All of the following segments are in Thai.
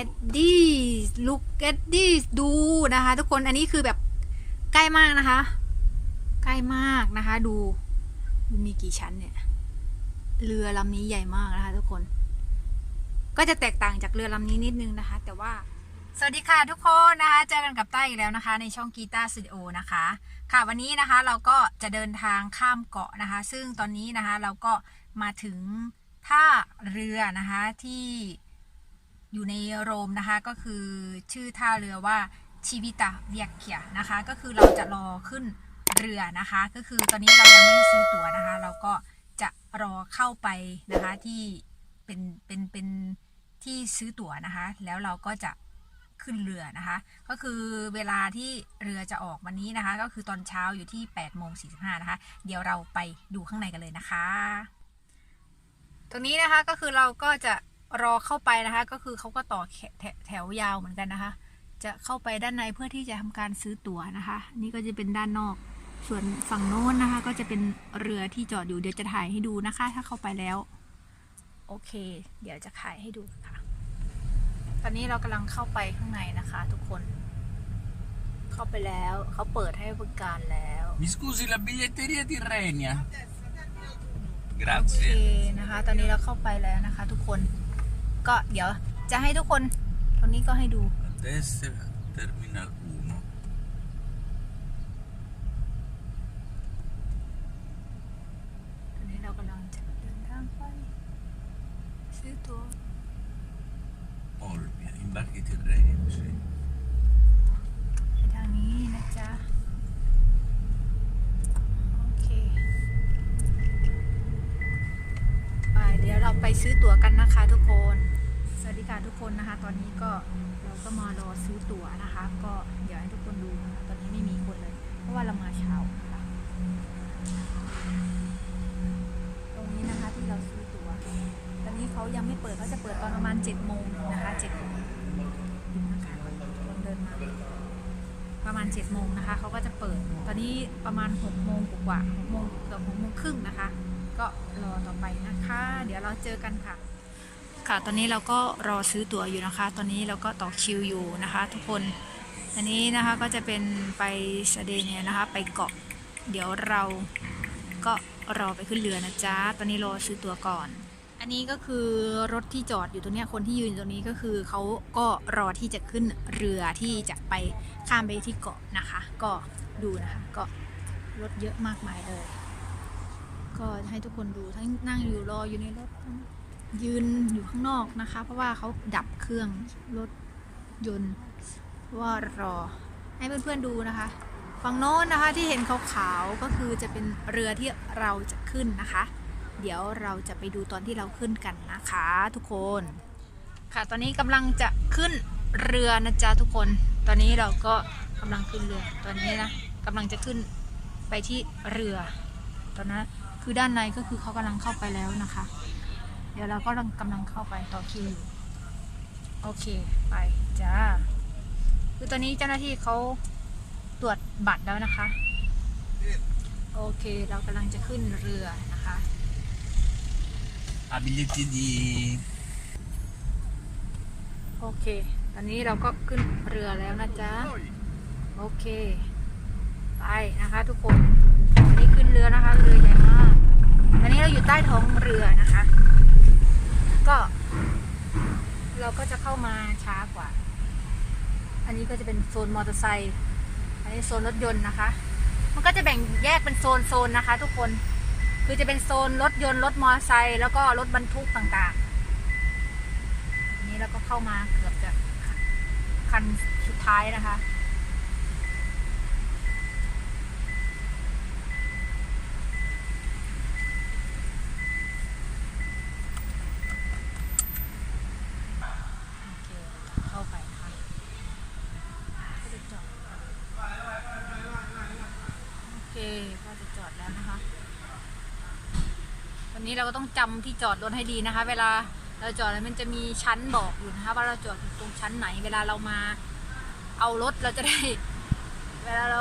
at this look at this ดูนะคะ ทุกคนอันนี้คือแบบใกล้มากนะคะ ใกล้มากนะคะ ดูมีกี่ชั้นเนี่ย เรือลำนี้ใหญ่มากนะคะ ทุกคน ก็จะแตกต่างจากเรือลำนี้นิดนึงนะคะ แต่ว่าสวัสดีค่ะทุกคนนะคะ เจอกันกับใต้อีกแล้วนะคะ ในช่องกีตาร์สตูดิโอนะคะ ค่ะวันนี้นะคะเราก็จะเดินทางข้ามเกาะนะคะ ซึ่งตอนนี้นะคะเราก็มาถึงท่าเรือนะคะที่ อยู่ในโรมนะคะก็คือชื่อท่าเรือว่าชิวิตาเวียเคียนะคะ ก็คือเราจะรอขึ้นเรือนะคะ ก็คือตอนนี้เรายังไม่ซื้อตั๋วนะคะ เราก็จะรอเข้าไปนะคะที่เป็นเป็นเป็นที่ซื้อตั๋วนะคะ แล้วเราก็จะขึ้นเรือนะคะ ก็คือเวลาที่เรือจะออกวันนี้นะคะ ก็คือตอนเช้าอยู่ที่8โมง45นะคะ เดี๋ยวเราไปดูข้างในกันเลยนะคะ ตรงนี้นะคะก็คือเราก็จะ รอเข้าไปนะคะ ก็คือเขาก็ต่อแถแถแถวยาวเหมือนกันนะคะ จะเข้าไปด้านในเพื่อที่จะทำการซื้อตั๋วนะคะ นี่ก็จะเป็นด้านนอก ส่วนฝั่งโน้นนะคะ ก็จะเป็นเรือที่จอดอยู่เดี๋ยวจะถ่ายให้ดูนะคะ ถ้าเข้าไปแล้ว โอเค เดี๋ยวจะถ่ายให้ดูค่ะ ตอนนี้เรากำลังเข้าไปข้างในนะคะ ทุกคน เข้าไปแล้วเขาเปิดให้บริการแล้ว Mi scusi, la biglietteria di Regna. โอเค Grazie. นะคะ ตอนนี้เราเข้าไปแล้วนะคะ ทุกคน ก็เดี๋ยวจะให้ทุกคนตรงนี้ก็ให้ดู A destra, Terminal 1. ตอนนี้เรากำลังจะเดินทางไปซื้อตัว Olbia, imbarchi Tirrenia, sì. ไปทางนี้นะจ๊ะ โอเค ไป เราไปซื้อตั๋วกันนะคะทุกคน สวัสดีค่ะทุกคนนะคะ ตอนนี้ก็เราก็มารอซื้อตั๋วนะคะ ก็เดี๋ยวให้ทุกคนดูนะคะตอนนี้ไม่มีคนเลย เพราะว่าเรามาเช้านะคะตรงนี้นะคะที่เราซื้อตั๋ว ตอนนี้เขายังไม่เปิดเขาจะเปิดตอนประมาณ7จ็ดโมงนะคะเจ็ดโมงนะคะคนเดินมาประมาณ7จ็ดโมงนะคะเขาก็จะเปิด ตอนนี้ประมาณ6กโมงกว่าหกโมงเกือบหกโมงครึ่งนะคะ ก็รอต่อไปนะคะ เดี๋ยวเราเจอกันค่ะ ค่ะตอนนี้เราก็รอซื้อตั๋วอยู่นะคะ ตอนนี้เราก็ต่อคิวอยู่นะคะ ทุกคนอันนี้นะคะก็จะเป็นไปสเดเนียนะคะไปเกาะ เดี๋ยวเราก็รอไปขึ้นเรือนะจ๊ะ ตอนนี้รอซื้อตั๋วก่อน อันนี้ก็คือรถที่จอดอยู่ตรงนี้คนที่ยืนตรงนี้ก็คือเขาก็รอที่จะขึ้นเรือที่จะไปข้ามไปที่เกาะนะคะ ก็ดูนะคะ ก็รถเยอะมากมายเลย ก็ให้ทุกคนดูทั้งนั่งอยู่รออยู่ในรถทั้งยืนอยู่ข้างนอกนะคะ เพราะว่าเขาดับเครื่องรถยนต์ว่ารอ ให้เพื่อนๆดูนะคะ ฝั่งโน้นนะคะที่เห็นขาวๆก็คือจะเป็นเรือที่เราจะขึ้นนะคะ เดี๋ยวเราจะไปดูตอนที่เราขึ้นกันนะคะทุกคน ค่ะตอนนี้กำลังจะขึ้นเรือนะจ๊ะทุกคน ตอนนี้เราก็กำลังขึ้นเรือตอนนี้นะกำลังจะขึ้นไปที่เรือตอนนั้น คือด้านในก็คือเขากำลังเข้าไปแล้วนะคะ เดี๋ยวเราก็กำลังเข้าไปต่อคิวอยู่โอเคไปจ้าคือตอนนี้เจ้าหน้าที่เขาตรวจบัตรแล้วนะคะ โอเคเรากำลังจะขึ้นเรือนะคะ Ha biglietti di... โอเค ตอนนี้เราก็ขึ้นเรือแล้วนะจ๊ะ โอเค ไปนะคะทุกคนอันนี้ขึ้นเรือนะคะ เรือใหญ่มากตอนนี้เราอยู่ใต้ท้องเรือนะคะ ก็ เราก็จะเข้ามาช้ากว่า อันนี้ก็จะเป็นโซนมอเตอร์ไซค์อันนี้โซนรถยนต์นะคะ มันก็จะแบ่งแยกเป็นโซนโซนนะคะ ทุกคนคือจะเป็นโซนรถยนต์รถมอเตอร์ไซค์แล้วก็รถบรรทุกต่างๆอันนี้เราก็เข้ามาเกือบจะคันสุดท้ายนะคะ โอเค เข้าไปนะคะก็จะจอดโอเค ก็จะจอดแล้วนะคะตอนนี้เราก็ต้องจำที่จอดรถให้ดีนะคะ เวลาเราจอดแล้วมันจะมีชั้นบอกอยู่นะคะว่าเราจอดอยู่ตรงชั้นไหน เวลาเรามาเอารถเราจะได้ เวลาเรา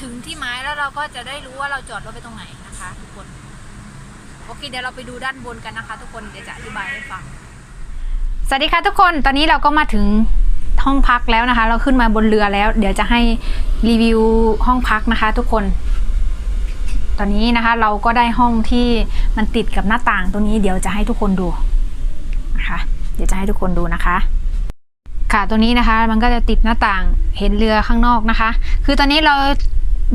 ถึงที่หมายแล้วเราก็จะได้รู้ว่าเราจอดรถไปตรงไหนนะคะทุกคนโอเคเดี๋ยวเราไปดูด้านบนกันนะคะ ทุกคนเดี๋ยวจะอธิบายให้ฟังสวัสดีค่ะทุกคนตอนนี้เราก็มาถึงห้องพักแล้วนะคะ เราขึ้นมาบนเรือแล้ว เดี๋ยวจะให้รีวิวห้องพักนะคะ ทุกคน ตอนนี้นะคะเราก็ได้ห้องที่มันติดกับหน้าต่างตรงนี้เดี๋ยวจะให้ทุกคนดูนะคะเดี๋ยวจะให้ทุกคนดูนะคะค่ะตัวนี้นะคะมันก็จะติดหน้าต่างเห็นเรือข้างนอกนะคะ คือตอนนี้เรา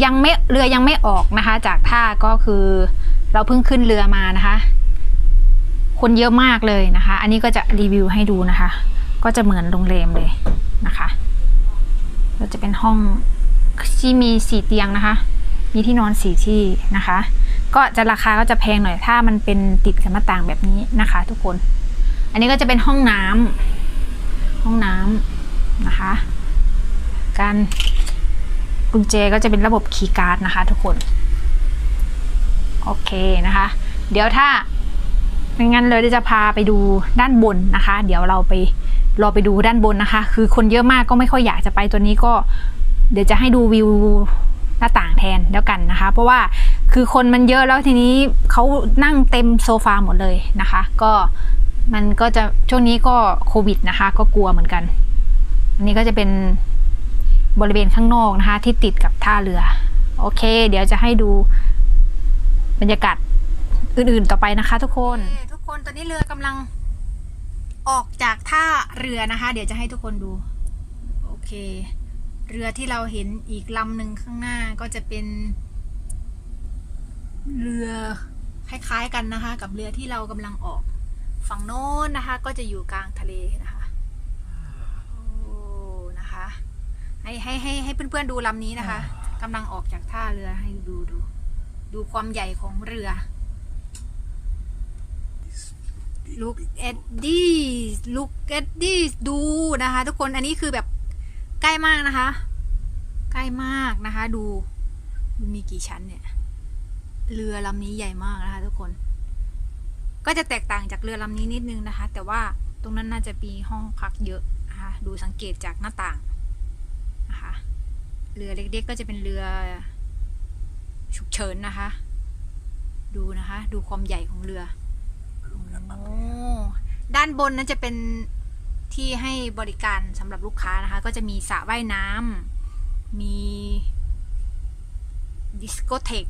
ยังไม่เรือยังไม่ออกนะคะ จากท่าก็คือเราเพิ่งขึ้นเรือมานะคะ คนเยอะมากเลยนะคะ อันนี้ก็จะรีวิวให้ดูนะคะ ก็จะเหมือนโรงแรมเลยนะคะก็จะเป็นห้องที่มีสี่เตียงนะคะ มีที่นอนสี่ที่นะคะ ก็จะราคาก็จะแพงหน่อยถ้ามันเป็นติดกับหน้าต่างแบบนี้นะคะ ทุกคน อันนี้ก็จะเป็นห้องน้ำห้องน้ำนะคะ การกุญแจก็จะเป็นระบบคีย์การ์ดนะคะ ทุกคน โอเคนะคะ เดี๋ยวถ้าไม่งั้นเลยจะพาไปดูด้านบนนะคะ เดี๋ยวเราไปรอไปดูด้านบนนะคะ คือคนเยอะมากก็ไม่ค่อยอยากจะไปตัวนี้ก็ เดี๋ยวจะให้ดูวิว หน้าต่างแทนแล้วกันนะคะ เพราะว่าคือคนมันเยอะแล้วทีนี้เขานั่งเต็มโซฟาหมดเลยนะคะ ก็มันก็จะช่วงนี้ก็โควิดนะคะ ก็กลัวเหมือนกัน อันนี้ก็จะเป็นบริเวณข้างนอกนะคะ ที่ติดกับท่าเรือ โอเค เดี๋ยวจะให้ดูบรรยากาศอื่น ๆต่อไปนะคะ ทุกคนทุกคนตอนนี้เรือกำลังออกจากท่าเรือนะคะ เดี๋ยวจะให้ทุกคนดู โอเค เรือที่เราเห็นอีกลำหนึ่งข้างหน้าก็จะเป็น เรือคล้ายๆกันนะคะ กับเรือที่เรากำลังออกฝั่งโน้นนะคะ ก็จะอยู่กลางทะเลนะคะโอ้นะคะให้ให้ให้ให้เพื่อนๆดูลำนี้นะคะกำลังออกจากท่าเรือให้ดูดู ดูความใหญ่ของเรือ look at this look at this ดูนะคะ ทุกคนอันนี้คือแบบ ใกล้มากนะคะ ใกล้มากนะคะ ดูมันมีกี่ชั้นเนี่ย เรือลำนี้ใหญ่มากนะคะทุกคน ก็จะแตกต่างจากเรือลำนี้นิดนึงนะคะ แต่ว่าตรงนั้นน่าจะมีห้องพักเยอะนะคะ ดูสังเกตจากหน้าต่างนะคะ เรือเล็กๆก็จะเป็นเรือฉุกเฉินนะคะ ดูนะคะ ดูความใหญ่ของเรือโอ้ด้านบนนั้นจะเป็น ที่ให้บริการสำหรับลูกค้านะคะ ก็จะมีสระว่ายน้ำมีดิสโกเทก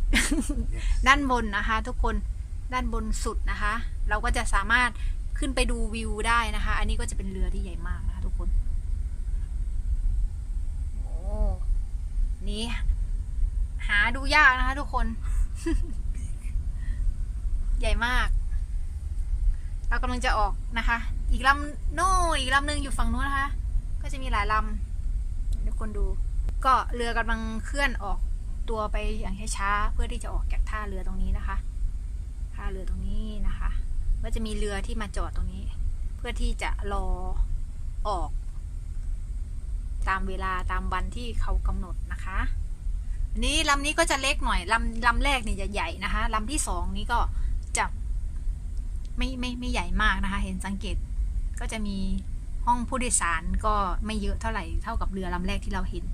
ด้านบนนะคะ ทุกคนด้านบนสุดนะคะ เราก็จะสามารถขึ้นไปดูวิวได้นะคะ อันนี้ก็จะเป็นเรือที่ใหญ่มากนะคะ ทุกคนโอ้นี่หาดูยากนะคะ ทุกคน ใหญ่มาก เรากำลังจะออกนะคะ อีกลำโน่นอีกลำหนึ่งอยู่ฝั่งนู้นนะคะ ก็จะมีหลายลำเดี๋ยวคนดู ก็เรือกำลังเคลื่อนออกตัวไปอย่างช้าๆเพื่อที่จะออกจากท่าเรือตรงนี้นะคะท่าเรือตรงนี้นะคะก็จะมีเรือที่มาจอดตรงนี้ เพื่อที่จะรอออก ตามเวลาตามวันที่เขากำหนดนะคะอันนี้ลำนี้ก็จะเล็กหน่อยลำลำแรกเนี่ยจะใหญ่นะคะลำที่สองนี้ก็ ไม่ไม่ไม่ใหญ่มากนะคะ เห็นสังเกตก็จะมีห้องผู้โดยสารก็ไม่เยอะเท่าไหร่เท่ากับเรือลำแรกที่เราเห็น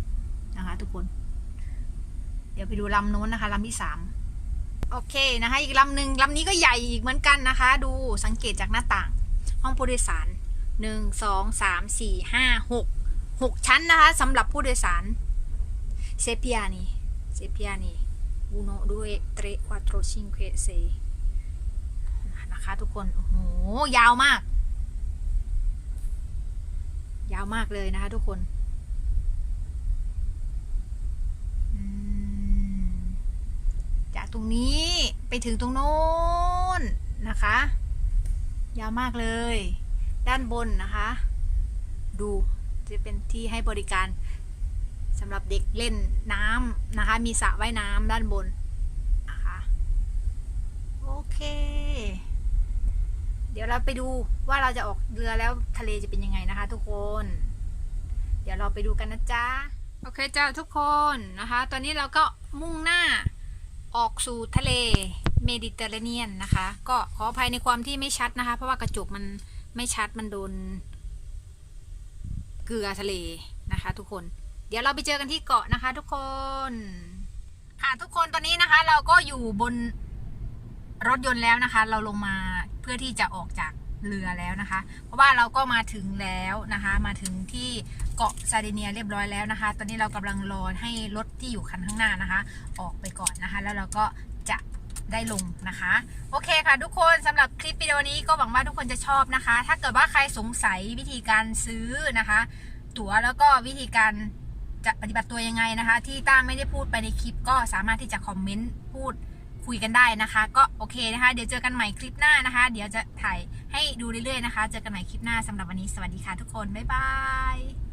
นะคะ ทุกคน เดี๋ยวไปดูลำโน้นนะคะลำที่สามโอเคนะคะ อีกลำหนึ่งลำนี้ก็ใหญ่อีกเหมือนกันนะคะ ดูสังเกตจากหน้าต่าง ห้องผู้โดยสารหนึ่งสองสามสี่ห้าหกหกชั้นนะคะสำหรับผู้โดยสารเซเปียนีเซเปียนี uno due tre quattro cinque sei นะคะทุกคน โอ้โห ยาวมาก ยาวมากเลยนะคะทุกคนจากตรงนี้ไปถึงตรงโน้นนะคะ ยาวมากเลย ด้านบนนะคะ ดูจะเป็นที่ให้บริการสำหรับเด็กเล่นน้ำนะคะ มีสระว่ายน้ำด้านบนนะคะ โอเค ดี๋ยวเราไปดูว่าเราจะออกเรือแล้วทะเลจะเป็นยังไงนะคะ ทุกคน เดี๋ยวเราไปดูกันนะจ๊ะ โอเคจ้าทุกคนนะคะ ตอนนี้เราก็มุ่งหน้าออกสู่ทะเลเมดิเตอร์เรเนียนนะคะ ก็ขออภัยในความที่ไม่ชัดนะคะ เพราะว่ากระจกมันไม่ชัดมันโดน เกลือทะเลนะคะ ทุกคน เดี๋ยวเราไปเจอกันที่เกาะนะคะ ทุกคน ค่ะทุกคนตอนนี้นะคะ เราก็อยู่บนรถยนต์แล้วนะคะ เราลงมา พื่อที่จะออกจากเรือแล้วนะคะ เพราะว่าเราก็มาถึงแล้วนะคะ มาถึงที่เกาะซาดิเนียเรียบร้อยแล้วนะคะ ตอนนี้เรากำลังรอให้รถที่อยู่คันข้างหน้านะคะ ออกไปก่อนนะคะ แล้วเราก็จะได้ลงนะคะ โอเคค่ะทุกคนสำหรับคลิปวิดีโอนี้ก็หวังว่าทุกคนจะชอบนะคะ ถ้าเกิดว่าใครสงสัยวิธีการซื้อนะคะ ตั๋วแล้วก็วิธีการจะปฏิบัติตัวยังไงนะคะ ที่ต้าไม่ได้พูดไปในคลิปก็สามารถที่จะคอมเมนต์พูด คุยกันได้นะคะ ก็โอเคนะคะ เดี๋ยวเจอกันใหม่คลิปหน้านะคะ เดี๋ยวจะถ่ายให้ดูเรื่อยๆนะคะ เจอกันใหม่คลิปหน้าสำหรับวันนี้สวัสดีค่ะทุกคน บ๊ายบาย